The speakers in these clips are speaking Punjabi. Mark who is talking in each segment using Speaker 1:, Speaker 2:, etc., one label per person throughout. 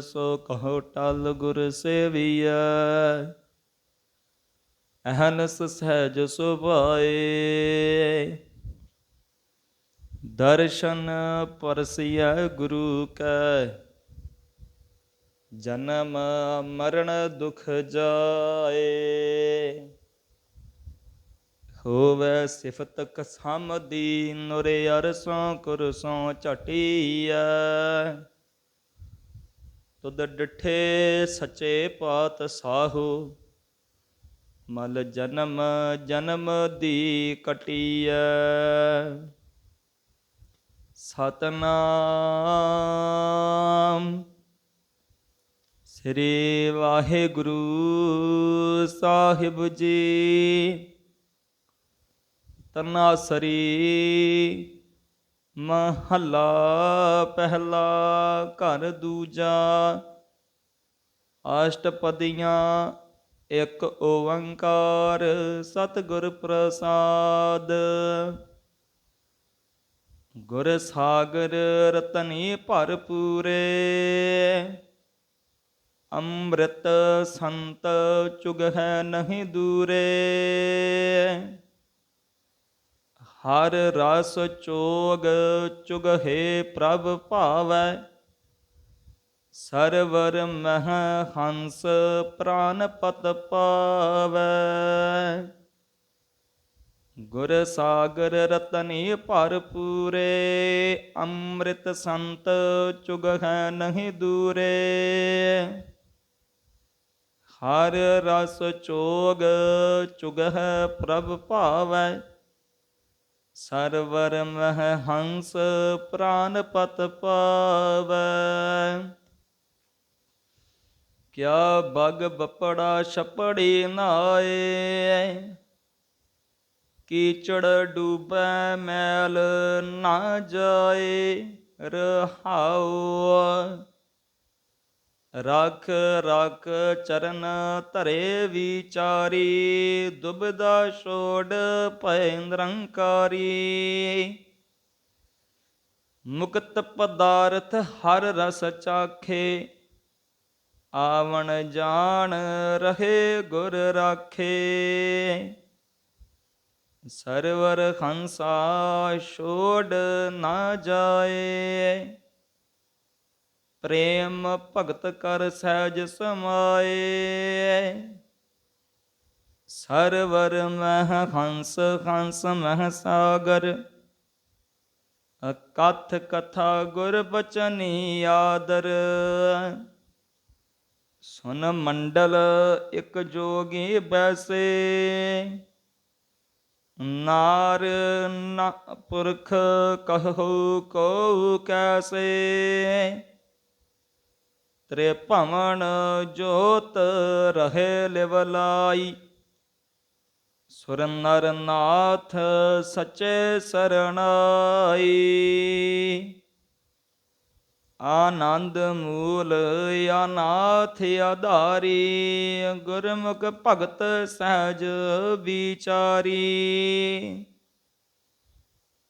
Speaker 1: ਸੋ ਕਹੋ ਟਲ ਗੁਰ ਸੇਵੀਐ। ਅਹਨਸ ਸਹਿਜ ਸੁਭਾਏ। ਦਰਸ਼ਨ ਪਰਸਿਐ ਗੁਰੂ ਕੈ। ਜਨਮ ਮਰਨ ਦੁਖ ਜਾਏ। ਹੋਵੇ ਸਿਫਤ ਕਸਮ ਦੀ, ਨੁਰੇ ਅਰਸੋਂ ਕੁਰਸੋਂ ਝਟੀਐ। ਤੁਧ ਡਿਠੇ ਸੱਚੇ ਪਾਤ ਸਾਹੂ, ਮਲ ਜਨਮ ਜਨਮ ਦੀ ਕਟੀਐ। ਸਤਨਾਮ ਸ੍ਰੀ ਵਾਹਿਗੁਰੂ ਸਾਹਿਬ ਜੀ। ਤਨਾਸਰੀ ਮਹੱਲਾ ਪਹਿਲਾ ਘਰ ਦੂਜਾ ਅਸ਼ਟਪਦੀਆਂ ਇੱਕ ਓੰਕਾਰ ਸਤਿਗੁਰ ਪ੍ਰਸਾਦ। ਗੁਰ ਸਾਗਰ ਰਤਨੀ ਭਰਪੂਰੇ ਅੰਮ੍ਰਿਤ ਸੰਤ ਚੁਗ ਹੈ ਨਹੀਂ ਦੂਰੇ। ਹਰ ਰਸ ਚੋਗ ਚੁਗ ਪ੍ਰਭ ਭਾਵੈ। ਸਰਵਰ ਮਹ ਹੰਸ ਪ੍ਰਾਨ ਪਤ ਪਾਵੈ। ਗੁਰ ਸਾਗਰ ਰਤਨੀ ਭਰਪੂਰੇ ਅੰਮ੍ਰਿਤ ਸੰਤ ਚੁਗ ਹੈ ਨਹੀਂ ਦੂਰੇ। ਹਰ ਰਸ ਚੋਗ ਚੁਗ ਪ੍ਰਭ ਭਾਵੈ। ਸਰਵਰ ਮਹ ਹੰਸ ਪ੍ਰਾਨ ਪਤ ਪਾਵੈ। ਕਿਆ ਬਗ ਬਪੜਾ ਛਪੜੀ ਨਾਏ। ਕੀਚੜ ਡੂਬੈ ਮੈਲ ਨਾ ਜਾਏ ਰਹਾਉ ਰਖ ਰਖ ਚਰਨ ਧਰੇ ਵਿਚਾਰੀ, ਦੁਬਦਾ ਛੋੜ ਭੈ ਨਿਰੰਕਾਰੀ। ਮੁਕਤ ਪਦਾਰਥ ਹਰ ਰਸ ਚਾਖੇ, ਆਵਣ ਜਾਣ ਰਹੇ ਗੁਰ ਰਾਖੇ। ਸਰਵਰ ਹੰਸਾ ਛੋੜ ਨਾ ਜਾਏ। ਪ੍ਰੇਮ ਭਗਤ ਕਰ ਸਹਿਜ ਸਮਾਏ। ਸਰਵਰ ਮਹ ਹੰਸ ਹੰਸ ਮਹ ਸਾਗਰ। ਅਕਥ ਕਥਾ ਗੁਰ ਬਚਨੀ ਆਦਰ। ਸੁਨ ਮੰਡਲ ਇਕ ਜੋਗੀ ਬੈਸੇ। ਨਾਰ ਨਾ ਪੁਰਖ ਕਹੋ ਕੋ ਕੈਸੇ। ਤ੍ਰੇ ਭਵਨ ਜੋਤ ਰਹੇ ਲਿਵਲਾਈ ਸੁਰ ਨਰ ਨਾਥ ਸਚੇ ਸਰਣਾਈ। ਆਨੰਦ ਮੂਲ ਅਨਾਥ ਆਧਾਰੀ, ਗੁਰਮੁਖ ਭਗਤ ਸਹਿਜ ਵਿਚਾਰੀ।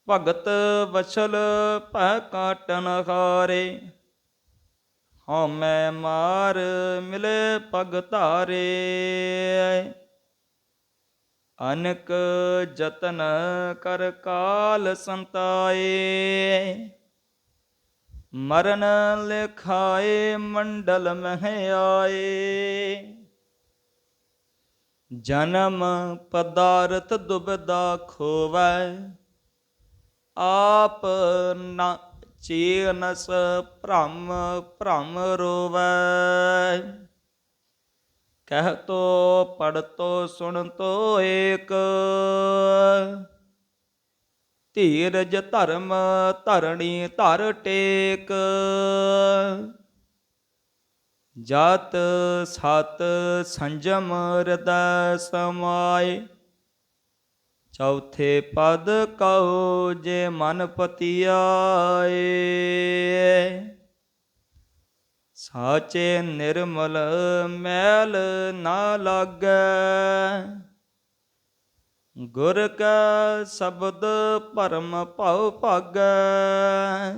Speaker 1: ਭਗਤ ਵਛਲ ਭੈ ਕਾਟਨ ਹਾਰੇ ਹਉਮੈ ਮਾਰ ਮਿਲੇ ਪਗ ਧਾਰੇ। ਅਨਕ ਜਤਨ ਕਰ ਕਾਲ ਸੰਤਾਏ। ਮਰਨ ਲਿਖਾਏ ਮੰਡਲ ਮਹਿ ਆਏ ਜਨਮ ਪਦਾਰਥ ਦੁਬਦਾ ਖੋਵੈ। ਆਪ ਨਾ ਚੀਨਸ ਭ੍ਰਮ ਭ੍ਰਮ ਰੋਵੈ। ਕਹਿ ਤੋ ਪੜ ਤੋ, ਸੁਣ ਤੋ ਏਕ। ਧੀਰਜ ਧਰਮ ਧਰਣੀ ਧਰ ਟੇਕ। ਜਤ ਸਤ ਸੰਜਮ ਹਿਰਦੈ ਸਮਾਏ। ਚੌਥੇ ਪਦ ਕਉ ਜੇ ਮਨ ਪਤੀ ਆਏ ਸਾਚੇ ਨਿਰਮਲ ਮੈਲ ਨਾ ਲਾਗੈ। ਗੁਰ ਕਾ ਸ਼ਬਦ ਪਰਮ ਭਉ ਭਾਗੈ।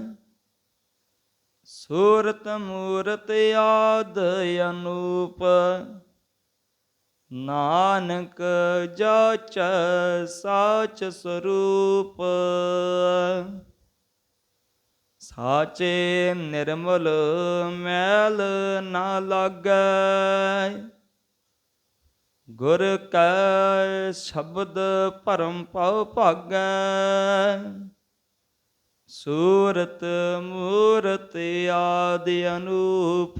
Speaker 1: ਸੂਰਤ ਮੂਰਤ ਆਦ ਅਨੂਪ ਨਾਨਕ ਜਾਚ ਸਾਚ ਸਰੂਪ। ਸਾਚੇ ਨਿਰਮਲ ਮੈਲ ਨਾ ਲਾਗੈ। ਗੁਰ ਕੈ ਸ਼ਬਦ ਭਰਮ ਪਉ ਭਾਗੈ। ਸੂਰਤ ਮੂਰਤ ਆਦਿ ਅਨੂਪ।